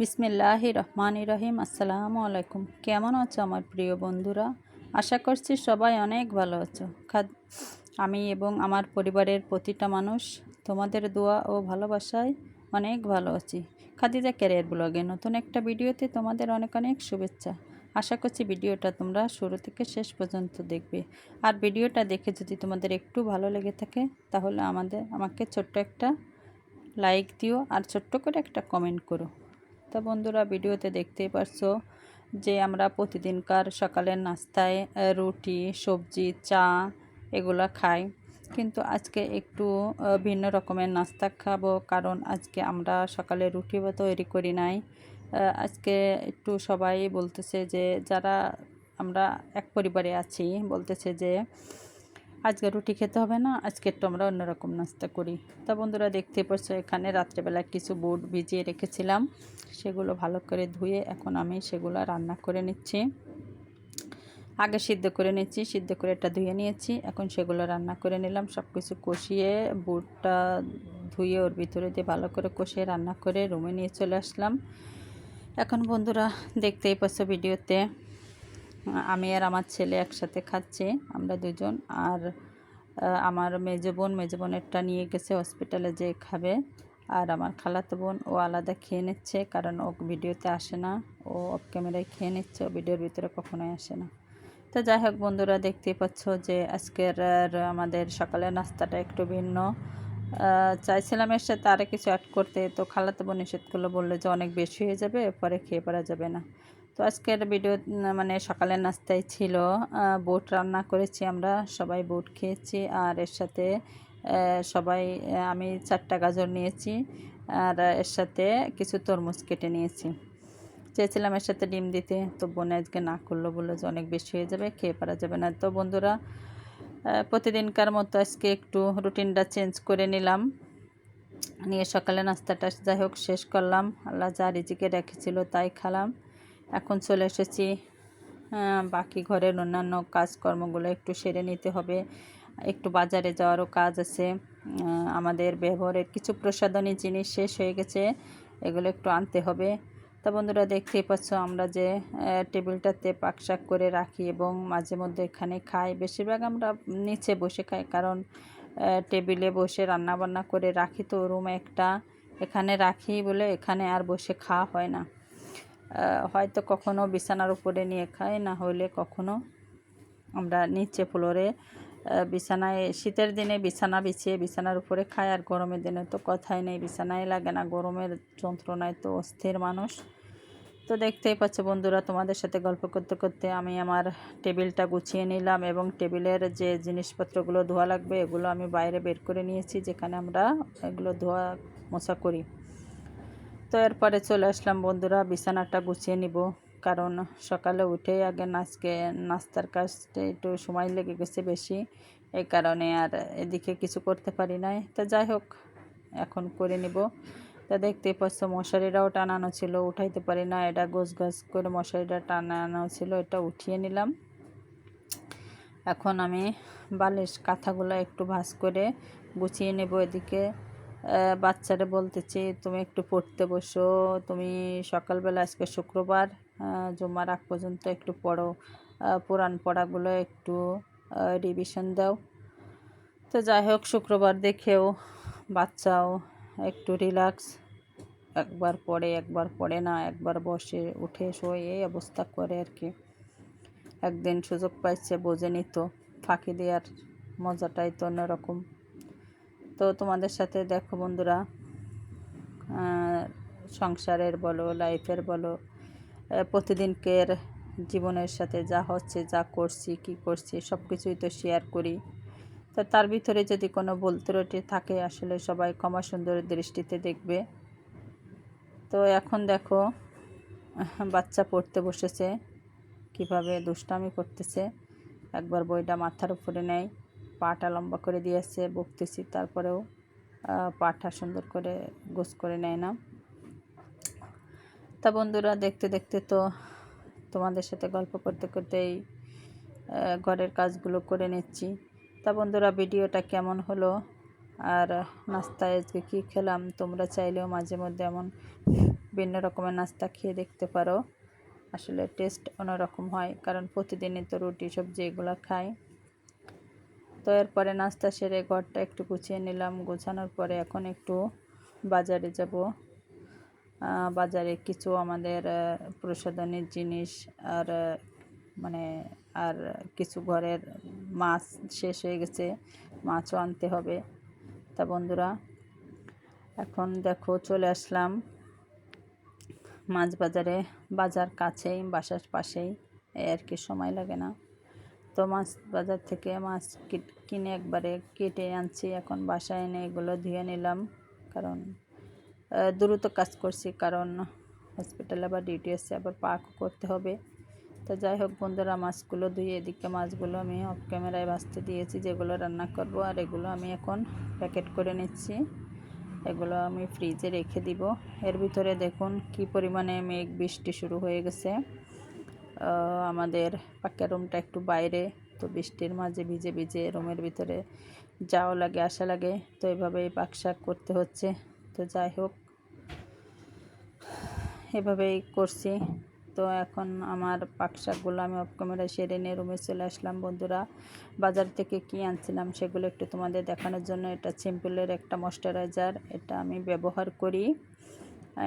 বিসমিল্লাহ রহমান রহিম, আসসালামু আলাইকুম। কেমন আছো আমার প্রিয় বন্ধুরা? আশা করছি সবাই অনেক ভালো আছো। আমি এবং আমার পরিবারের প্রতিটা মানুষ তোমাদের দোয়া ও ভালোবাসায় অনেক ভালো আছি। খাদিজা ক্যারিয়ার ব্লগে নতুন একটা ভিডিওতে তোমাদের অনেক অনেক শুভেচ্ছা। আশা করছি ভিডিওটা তোমরা শুরু থেকে শেষ পর্যন্ত দেখবে। আর ভিডিওটা দেখে যদি তোমাদের একটু ভালো লেগে থাকে, তাহলে আমাদের, আমাকে ছোট্ট একটা লাইক দিও আর ছোট্ট করে একটা কমেন্ট করো। তা বন্ধুরা ভিডিওতে দেখতেই পারছ যে আমরা প্রতিদিনকার সকালের নাস্তায় রুটি, সবজি, চা এগুলা খাই। কিন্তু আজকে একটু ভিন্ন রকমের নাস্তা খাব কারণ আজকে আমরা সকালে রুটি তৈরি করি নাই। আজকে একটু সবাই বলতেছে যে, যারা আমরা এক পরিবারে আছি, বলতেছে যে আজকে রুটি খেতে হবে না, আজকে একটু আমরা অন্যরকম নাস্তা করি। তা বন্ধুরা দেখতে পাচ্ছ এখানে রাত্রেবেলা কিছু বুট ভিজিয়ে রেখেছিলাম, সেগুলো ভালো করে ধুয়ে এখন আমি সেগুলো রান্না করে নিচ্ছি। আগে সিদ্ধ করে নিচ্ছি, সিদ্ধ করে এটা ধুয়ে নিয়েছি, এখন সেগুলো রান্না করে নিলাম সব কিছু কষিয়ে বুটটা ধুয়ে ওর ভিতরে দিয়ে ভালো করে কষিয়ে রান্না করে রুমে নিয়ে চলে আসলাম। এখন বন্ধুরা দেখতেই পাচ্ছ ভিডিওতে আমি আর আমার ছেলে একসাথে খাচ্ছি, আমরা দুজন। আর আমার মেজো বোন, মেজো বোনেরটা নিয়ে গেছে হসপিটালে যে খাবে। আর আমার খালাতো বোন, ও আলাদা খেয়ে নিচ্ছে, কারণ ও ভিডিওতে আসে না। ও অফ ক্যামেরায় খেয়ে নিচ্ছে, ও ভিডিওর ভিতরে কখনোই আসে না। তো যাই হোক বন্ধুরা দেখতে পাচ্ছ যে আজকের আমাদের সকালের নাস্তাটা একটু ভিন্ন। চাইছিলাম এর সাথে আরও কিছু অ্যাড করতে, তো খালাতো বোন নিষেধ করল বলল যে অনেক বেশি হয়ে যাবে, পরে খেয়ে পারা যাবে না। তো আজকের ভিডিও মানে সকালের নাস্তায় ছিল বুট রান্না করেছি আমরা, সবাই বুট খেয়েছি, আর এর সাথে সবাই, আমি চারটা গাজর নিয়েছি, আর এর সাথে কিছু তরমুজ কেটে নিয়েছি। চেয়েছিলাম এর সাথে ডিম দিতে, তো বোনে আজকে না করল, বলল যে অনেক বেশি হয়ে যাবে, খেয়ে পারা যাবে না। তো বন্ধুরা প্রতিদিনকার মতো আজকে একটু রুটিনটা চেঞ্জ করে নিলাম। নিয়ে সকালে নাস্তাটা যাই হোক শেষ করলাম, আল্লাহ যা রিজিকে রেখেছিল তাই খালাম। এখন চলে এসেছি বাকি ঘরের অন্যান্য কাজকর্মগুলো একটু সেরে নিতে হবে। একটু বাজারে যাওয়ারও কাজ আছে। আমাদের ব্যবহারের কিছু প্রসাধনী জিনিস শেষ হয়ে গেছে, এগুলো একটু আনতে হবে। তা বন্ধুরা দেখতেই পাচ্ছ আমরা যে টেবিলটাতে পাক শাক করে রাখি এবং মাঝে মধ্যে এখানে খাই। বেশিরভাগ আমরা নিচে বসে খাই কারণ টেবিলে বসে রান্না বান্না করে রাখি তো, রুম একটা এখানে রাখি বলে এখানে আর বসে খাওয়া হয় না। হয়তো কখনো বিছানার উপরে নিয়ে খাই না হলে কখনো আমরা নিচে ফ্লোরে বিছানায়, শীতের দিনে বিছানা বিছিয়ে বিছানার উপরে খাই আর গরমের দিনে তো কথাই নেই, বিছানায় লাগে না, গরমের যন্ত্রণায় তো অস্থির মানুষ। তো দেখতেই পাচ্ছ বন্ধুরা, তোমাদের সাথে গল্প করতে করতে আমি আমার টেবিলটা গুছিয়ে নিলাম এবং টেবিলের যে জিনিসপত্রগুলো ধোয়া লাগবে এগুলো আমি বাইরে বের করে নিয়েছি, যেখানে আমরা এগুলো ধোয়া মোছা করি। তো এরপরে চলে আসলাম বন্ধুরা, বিছানাটা গুছিয়ে নিব। কারণ সকালে উঠে আগে নাচকে নাস্তার কাজটা একটু সময় লেগে গেছে বেশি। এই কারণে আর এদিকে কিছু করতে পারি নাই। তো যাই হোক, এখন করে নিব। তা দেখতেই পাচ্ছ, মশারিটাও টানানো ছিল, উঠাইতে পারি না। এটা গোছ গাছ করে মশারিটা টানানো ছিল, এটা উঠিয়ে নিলাম। এখন আমি বালিশ কাঁথাগুলো একটু ভাঁজ করে গুছিয়ে নেব এদিকে। বাচ্চারা বলতেছি তুমি একটু পড়তে বসো। তুমি সকালবেলা আজকে শুক্রবার আহ, জুম্মার আগ পর্যন্ত একটু পড়ো। পুরাণ পড়াগুলো একটু রিভিশন দাও। তো যাই হোক শুক্রবার দেখেও বাচ্চাও একটু রিল্যাক্স একবার পড়ে একবার পড়ে না একবার বসে উঠে শোয় এই অবস্থা করে আর কি। একদিন সুযোগ পাইছে বোঝে নিত। ফাঁকি দেওয়ার মজাটাই তো অন্যরকম। তো তোমাদের সাথে দেখো বন্ধুরা সংসারের বলো লাইফের বলো প্রতিদিনকের জীবনের সাথে যা হচ্ছে, যা করছি, কি করছি সব কিছুই তো শেয়ার করি। তো তার ভিতরে যদি কোনো ভুল ত্রুটি থাকে, আসলে সবাই ক্ষমা সুন্দর দৃষ্টিতে দেখবে। তো এখন দেখো, বাচ্চা পড়তে বসেছে, কীভাবে দুষ্টামি করতেছে, একবার বইটা মাথার উপরে নেয়। পাটা লম্বা করে দিয়েছে বকতেছি, তারপরেও পাটা সুন্দর করে গোছ করে নেয় না। তা বন্ধুরা, দেখতে দেখতে তো তোমাদের সাথে গল্প করতে করতেই ঘরের কাজগুলো করে নিচ্ছি। তা বন্ধুরা, ভিডিওটা কেমন হলো? আর নাস্তায় আজকে কী খেলাম? তোমরা চাইলেও মাঝে মধ্যে এমন ভিন্ন রকমের নাস্তা খেয়ে দেখতে পারো। আসলে টেস্ট অন্যরকম হয়, কারণ প্রতিদিনই তো রুটি, সবজি এগুলো খাই। তো এরপরে নাস্তা সেরে ঘরটা একটু গুছিয়ে নিলাম। গোছানোর পরে এখন একটু বাজারে যাব। বাজারে কিছু আমাদের প্রসাধনের জিনিস আর মানে আর কিছু ঘরের মাছ শেষ হয়ে গেছে, মাছও আনতে হবে। তা বন্ধুরা, এখন দেখো চলে আসলাম মাছ বাজারে। বাজার কাছেই, বাসার পাশেই আর কি সময় লাগে না। তো মাছ বাজার থেকে মাছ কিনে একবারে কেটে আনছি। এখন বাসায় এনে এগুলো ধুয়ে নিলাম। কারণ দ্রুত কাজ করছি। কারণ হসপিটালে আবার ডিউটি আছে, আবার পাক করতে হবে। তো যাই হোক বন্ধুরা, মাছগুলো ধুয়ে এদিকে মাছগুলো আমি অফ ক্যামেরায় ভাজতে দিয়েছি। যেগুলো রান্না করব আর এগুলো আমি এখন প্যাকেট করে নিচ্ছি। এগুলো আমি ফ্রিজে রেখে দিব। এর ভিতরে দেখুন কি পরিমাণে মেঘ বৃষ্টি শুরু হয়ে গেছে। আমাদের পাক্কা রুমটা একটু বাইরে, তো বৃষ্টির মাঝে ভিজে ভিজে রুমের ভিতরে যাওয়া লাগে, আসা লাগে, তো এভাবেই পাক শাক করতে হচ্ছে। তো যাই হোক, এভাবেই করছি। তো এখন আমার পাক শাকগুলো আমি অফ ক্যামেরায় সেরে নিয়ে রুমে চলে আসলাম। বন্ধুরা, বাজার থেকে কি আনছিলাম সেগুলো একটু তোমাদের দেখানোর জন্য। এটা সিম্পলের একটা ময়শ্চারাইজার এটা আমি ব্যবহার করি।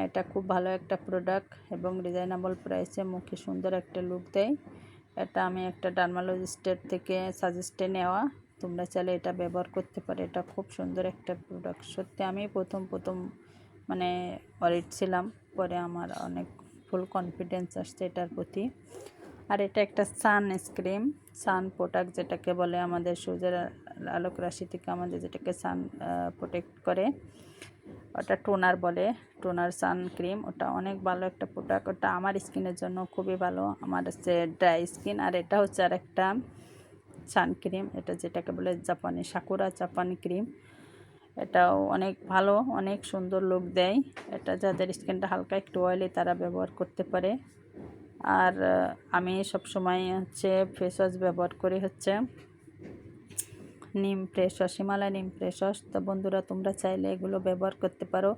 এটা খুব ভালো একটা প্রোডাক্ট এবং রিজনেবল প্রাইসে মুখে সুন্দর একটা লুক দেয়। এটা আমি একটা ডার্মালজিস্টের থেকে সাজেস্টে নেওয়া। তোমরা চাইলে এটা ব্যবহার করতে পারো। এটা খুব সুন্দর একটা প্রোডাক্ট সত্যি আমি প্রথম প্রথম মানে অরিট ছিলাম। পরে আমার অনেক ফুল কনফিডেন্স আসছে এটার প্রতি। আর এটা একটা সান স্ক্রিম সান প্রোডাক্ট যেটাকে বলে আমাদের সূর্যের আলোক রাশি থেকে আমাদের যেটাকে সান প্রোটেক্ট করে। ওটা টোনার বলে, টোনার সান ক্রিম। ওটা অনেক ভালো একটা প্রোডাক্ট ওটা আমার স্কিনের জন্য খুবই ভালো। আমার হচ্ছে ড্রাই স্কিন আর এটা হচ্ছে আর একটা সান ক্রিম। এটা যেটাকে বলে জাপানি সাকুরা জাপানি ক্রিম। এটাও অনেক ভালো, অনেক সুন্দর লুক দেয়। এটা যাদের স্কিনটা হালকা একটু অয়েলি তারা ব্যবহার করতে পারে। আর আমি সবসময় হচ্ছে ফেস ওয়াশ ব্যবহার করি হচ্ছে। নিম ফ্রেশ হিমালয় নিম ফ্রেশ ওয়াশ তো বন্ধুরা তোমরা চাইলে এগুলো ব্যবহার করতে পারো।